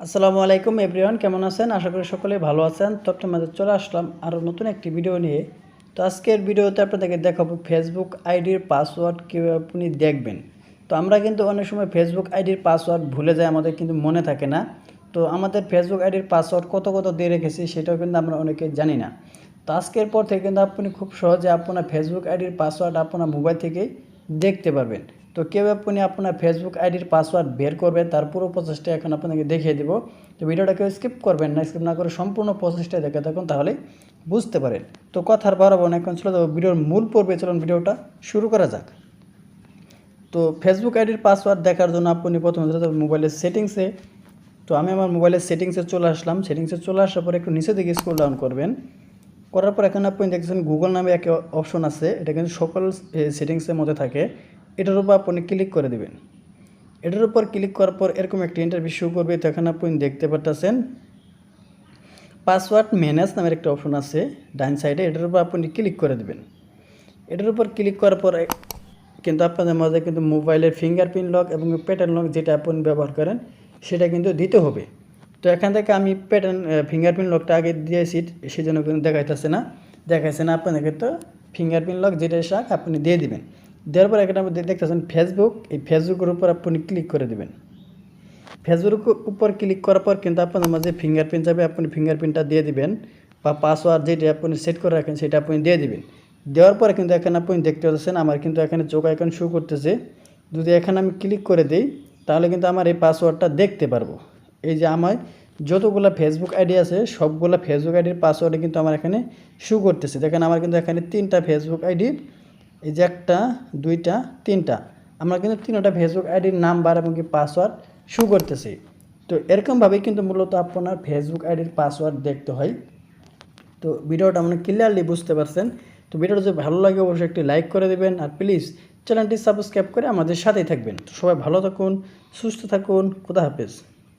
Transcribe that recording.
আসসালামু আলাইকুম এভরিওয়ান, কেমন আছেন? আশা করি সকলে ভালো আছেন। তো আপনাদের চলে আসলাম আরও নতুন একটি ভিডিও নিয়ে। তো আজকের ভিডিওতে আপনাদেরকে দেখাবো ফেসবুক আইডির পাসওয়ার্ড কীভাবে আপনি দেখবেন। তো আমরা কিন্তু অনেক সময় ফেসবুক আইডির পাসওয়ার্ড ভুলে যাই, আমাদের কিন্তু মনে থাকে না। তো আমাদের ফেসবুক আইডির পাসওয়ার্ড কত কত দিয়ে রেখেছি সেটাও কিন্তু আমরা অনেকে জানি না। তো আজকের পর থেকে কিন্তু আপনি খুব সহজে আপনার ফেসবুক আইডির পাসওয়ার্ড আপনার মোবাইল থেকেই দেখতে পারবেন। তো কেউ আপনি আপনার ফেসবুক আইডির পাসওয়ার্ড বের করবেন, তার পুরো প্রসেসটা এখন আপনাকে দেখিয়ে দেবো। তো ভিডিওটা কেউ স্কিপ করবেন না স্কিপ না করে সম্পূর্ণ প্রসেসটা দেখে থাকুন তাহলে বুঝতে পারেন। তো কথার বাড়াবো না এখন যাব ভিডিওর মূল পর্বে চলুন ভিডিওটা শুরু করা যাক। তো ফেসবুক আইডির পাসওয়ার্ড দেখার জন্য আপনি প্রথমে মোবাইলের সেটিংসে তো আমি আমার মোবাইলের সেটিংসে চলে আসলাম সেটিংসে চলে আসার পর একটু নিচে দিকে স্ক্রল ডাউন করবেন। করার পর এখানে আপনি দেখছেন গুগল নামে একটা অপশন আছে, এটা কিন্তু সকল সেটিংসের মধ্যে থাকে। এটার উপর আপনি ক্লিক করে দেবেন। এটার উপর ক্লিক করার পর এরকম একটা ইন্টারভিউ শো করবে। তো এখানে আপনি দেখতে পারতেছেন পাসওয়ার্ড ম্যানেজ নামের একটা অপশন আছে ডাইন সাইডে এটার উপর আপনি ক্লিক করে দেবেন। এটার উপর ক্লিক করার পর কিন্তু আপনাদের মাঝে কিন্তু মোবাইলের ফিঙ্গারপ্রিন্ট লক এবং প্যাটার্ন লক যেটা আপনি ব্যবহার করেন, সেটা কিন্তু দিতে হবে। তো এখান থেকে আমি প্যাটার্ন ফিঙ্গারপ্রিন্ট লকটা আগে দিয়েছি, সেজন্য কিন্তু দেখাইতেছে না। দেখাইছে না, আপনাদেরকে তো ফিঙ্গারপ্রিন্ট লক যেটা শাক আপনি দিয়ে দিবেন। দেওয়ার পর এখানে আপনি দেখতেছেন ফেসবুক এই ফেসবুকের উপর আপনি ক্লিক করে দেবেন। ফেসবুকের উপর ক্লিক করার পর কিন্তু আপনাদের মাঝে ফিঙ্গারপ্রিন্ট যাবে, আপনি ফিঙ্গারপ্রিন্টটা দিয়ে দিবেন বা পাসওয়ার্ড যেটা আপনি সেট করে রাখেন সেটা আপনি দিয়ে দিবেন। দেওয়ার পরে কিন্তু এখানে আপনি দেখতে পাচ্ছেন আমার কিন্তু এখানে চোখ আইকন শো করতেছে। যদি এখানে আমি ক্লিক করে দিই, তাহলে কিন্তু আমার এই পাসওয়ার্ডটা দেখতে পারব। এই যে আমার যতগুলো ফেসবুক আইডি আছে, সবগুলো ফেসবুক আইডির পাসওয়ার্ডে কিন্তু আমার এখানে শো করতেছে। দেখেন আমার কিন্তু এখানে তিনটা ফেসবুক আইডি এই যে একটা, দুইটা, তিনটা। আমরা কিন্তু তিনটা ফেসবুক আইডির নাম্বার এবং কি পাসওয়ার্ড শো করতেছি। তো এরকমভাবেই কিন্তু মূলত আপনার ফেসবুক আইডির পাসওয়ার্ড দেখতে হয়। তো ভিডিওটা আপনি ক্লিয়ারলি বুঝতে পারছেন। তো ভিডিওটা যদি ভালো লাগে অবশ্যই একটি লাইক করে দেবেন। আর প্লিজ চ্যানেলটি সাবস্ক্রাইব করে আমাদের সাথেই থাকবেন। তো সবাই ভালো থাকুন, সুস্থ থাকুন, খুদা হাফেজ।